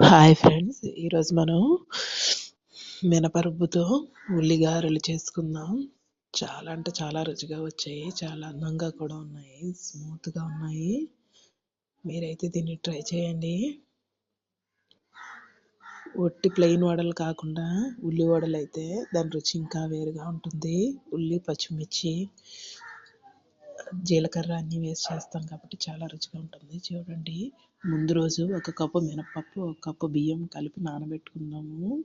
Hi friends ఈరోజు మనం మినపరుబ్బుతో ఉల్లిగారెలు చేసుకుందాం. చాలా అంటే చాలా రుచిగా వచ్చాయి చాలా అందంగా కూడా ఉన్నాయి స్మూత్గా ఉన్నాయి. మీరైతే దీన్ని ట్రై చేయండి. ఒట్టి ప్లెయిన్ వడలు కాకుండా ఉల్లి వడలు అయితే దాని రుచి ఇంకా వేరుగా ఉంటుంది. ఉల్లి పచ్చిమిర్చి జీలకర్ర అన్నీ వేసి చేస్తాం కాబట్టి చాలా రుచిగా ఉంటుంది. చూడండి. ముందు రోజు ఒక కప్పు మినపప్పు ఒక కప్పు బియ్యం కలిపి నానబెట్టుకుందాము.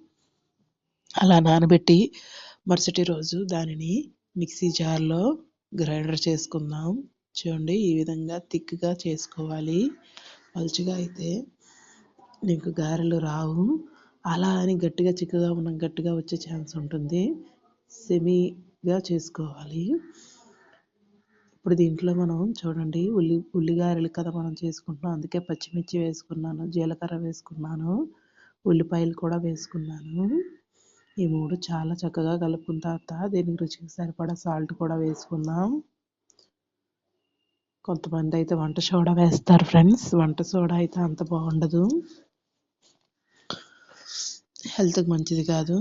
అలా నానబెట్టి మరుసటి రోజు దానిని మిక్సీ జార్లో గ్రైండర్ చేసుకుందాం. చూడండి ఈ విధంగా థిక్గా చేసుకోవాలి. పలుచగా అయితే నీకు గారెలు రావు. అలా అని గట్టిగా చిక్కగా ఉన్న గట్టిగా వచ్చే ఛాన్స్ ఉంటుంది. సెమీగా చేసుకోవాలి. ఇప్పుడు దీంట్లో మనం చూడండి ఉల్లి ఉల్లిగారెలు కదా మనం చేసుకుంటున్నాం. అందుకే పచ్చిమిర్చి వేసుకున్నాను జీలకర్ర వేసుకున్నాను ఉల్లిపాయలు కూడా వేసుకున్నాను. ఈ మూడు చాలా చక్కగా కలుపుకున్న తర్వాత దీనికి రుచికి సరిపడా సాల్ట్ కూడా వేసుకుందాం. కొంతమంది అయితే వంట సోడా వేస్తారు ఫ్రెండ్స్. వంట సోడా అయితే అంత బాగుండదు. హెల్త్కి మంచిది కాదు.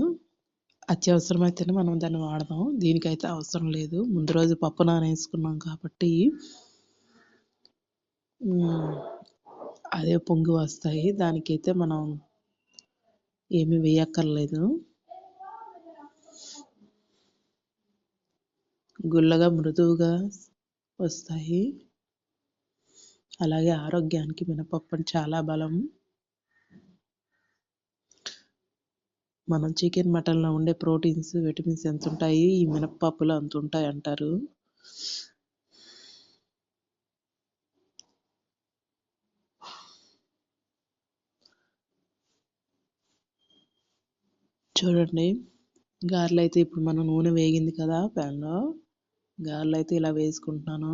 అత్యవసరమైతేనే మనం దాన్ని వాడదాం. దీనికైతే అవసరం లేదు. ముందు రోజు పప్పు నానేసుకున్నాం కాబట్టి అదే పొంగి వస్తాయి. దానికైతే మనం ఏమి వేయక్కర్లేదు. గుల్లగా మృదువుగా వస్తాయి. అలాగే ఆరోగ్యానికి మినపప్పు చాలా బలం. మనం చికెన్ మటన్లో ఉండే ప్రోటీన్స్ విటమిన్స్ ఎంత ఉంటాయి ఈ మినప్పప్పులో అంత ఉంటాయి అంటారు. చూడండి. గారెలు అయితే ఇప్పుడు మనం నూనె వేగింది కదా ప్యాన్లో. గారెలు అయితే ఇలా వేసుకుంటున్నాను.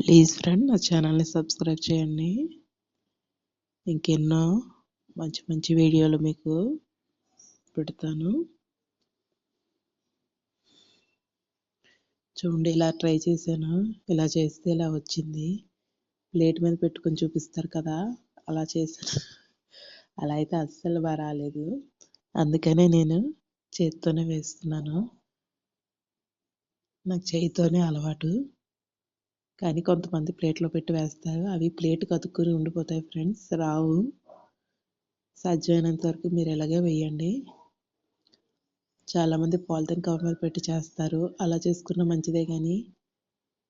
ప్లీజ్ ఫ్రెండ్ నా ఛానల్ని సబ్స్క్రైబ్ చేయండి. ఇంకెన్నో మంచి మంచి వీడియోలు మీకు పెడతాను. చూడండి ఇలా ట్రై చేశాను. ఇలా చేస్తే ఇలా వచ్చింది. ప్లేట్ మీద పెట్టుకొని చూపిస్తారు కదా అలా చేశాను. అలా అయితే అస్సలు బాగా రాలేదు. అందుకనే నేను చేతితోనే వేస్తున్నాను. నాకు చేయితోనే అలవాటు. కానీ కొంతమంది ప్లేట్లో పెట్టి వేస్తారు. అవి ప్లేట్ కతుక్కుని ఉండిపోతాయి ఫ్రెండ్స్. రావు సాధ్యమైనంత వరకు మీరు ఇలాగే వేయండి. చాలామంది పాలిథిన్ కవర్ మీద పెట్టి చేస్తారు. అలా చేసుకున్న మంచిదే కానీ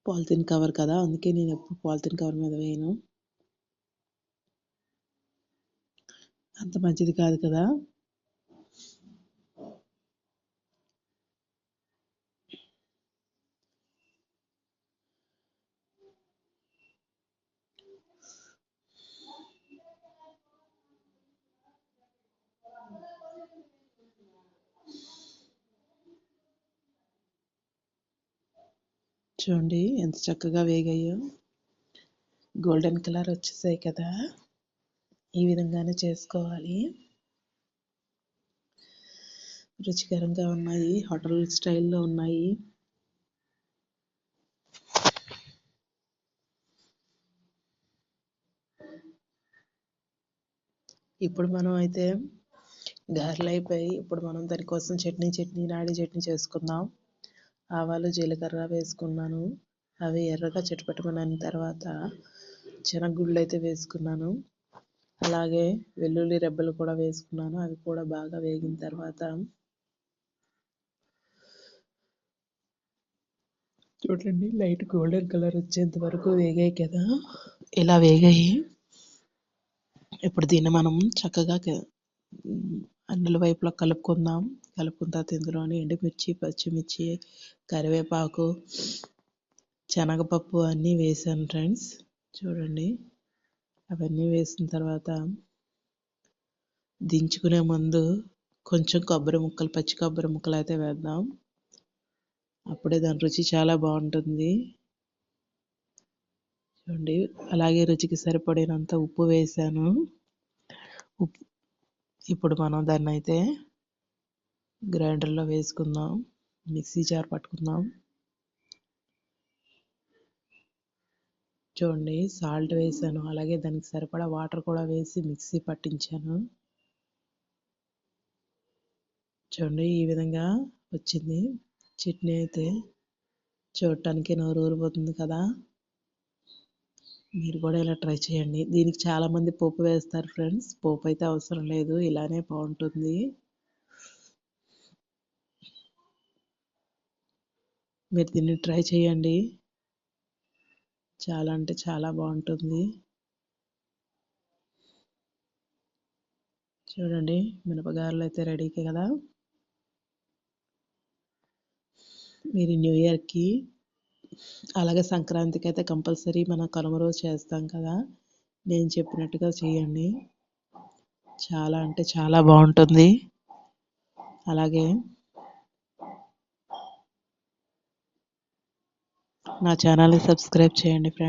పాలిథిన్ కవర్ కదా. అందుకే నేను ఎప్పుడు పాలిథిన్ కవర్ మీద వేయను. అంత మంచిది కాదు కదా. చూడండి ఎంత చక్కగా వేగాయో. గోల్డెన్ కలర్ వచ్చేసాయి కదా. ఈ విధంగానే చేసుకోవాలి. రుచికరంగా ఉన్నాయి హోటల్ స్టైల్లో ఉన్నాయి. ఇప్పుడు మనం అయితే గారెలు అయిపోయి ఇప్పుడు మనం దానికోసం చట్నీ చట్నీ నాడి చట్నీ చేసుకుందాం. ఆవాలు జీలకర్ర వేసుకున్నాను. అవి ఎర్రగా చిటపటమని తర్వాత శనగగుళ్ళు అయితే వేసుకున్నాను. అలాగే వెల్లుల్లి రెబ్బలు కూడా వేసుకున్నాను. అవి కూడా బాగా వేగిన తర్వాత చూడండి లైట్ గోల్డెన్ కలర్ వచ్చేంత వరకు వేగాయి కదా. ఇలా వేగాయి. ఇప్పుడు దీన్ని మనం చక్కగా అన్ని వైపులా కలుపుకుందాం. కలుపుకున్న తర్వాత ఇందులోని ఎండుమిర్చి పచ్చిమిర్చి కరివేపాకు శనగపప్పు అన్నీ వేసాను ఫ్రెండ్స్ చూడండి. అవన్నీ వేసిన తర్వాత దించుకునే ముందు కొంచెం కొబ్బరి ముక్కలు పచ్చి కొబ్బరి ముక్కలు అయితే వేద్దాం. అప్పుడే దాని రుచి చాలా బాగుంటుంది. చూడండి. అలాగే రుచికి సరిపడినంత ఉప్పు వేసాను. ఉప్పు ఇప్పుడు మనం దాన్ని అయితే గ్రైండర్లో వేసుకుందాం. మిక్సీ జార్ పట్టుకుందాం. చూడండి సాల్ట్ వేసాను. అలాగే దానికి సరిపడా వాటర్ కూడా వేసి మిక్సీ పట్టించాను. చూడండి ఈ విధంగా వచ్చింది. చట్నీ అయితే చూడటానికి నోరు ఊరిపోతుంది కదా. మీరు కూడా ఇలా ట్రై చేయండి. దీనికి చాలామంది పోపు వేస్తారు ఫ్రెండ్స్. పోపు అయితే అవసరం లేదు. ఇలానే బాగుంటుంది. మీరు దీన్ని ట్రై చేయండి. చాలా అంటే చాలా బాగుంటుంది. చూడండి మినపగారలు అయితే రెడీకే కదా. మీరు న్యూ ఇయర్కి అలాగే సంక్రాంతికి అయితే కంపల్సరీ మనం కనుమ రోజు చేస్తాం కదా. నేను చెప్పినట్టుగా చేయండి. చాలా అంటే చాలా బాగుంటుంది. అలాగే నా ఛానల్ని సబ్స్క్రైబ్ చేయండి ఫ్రెండ్స్.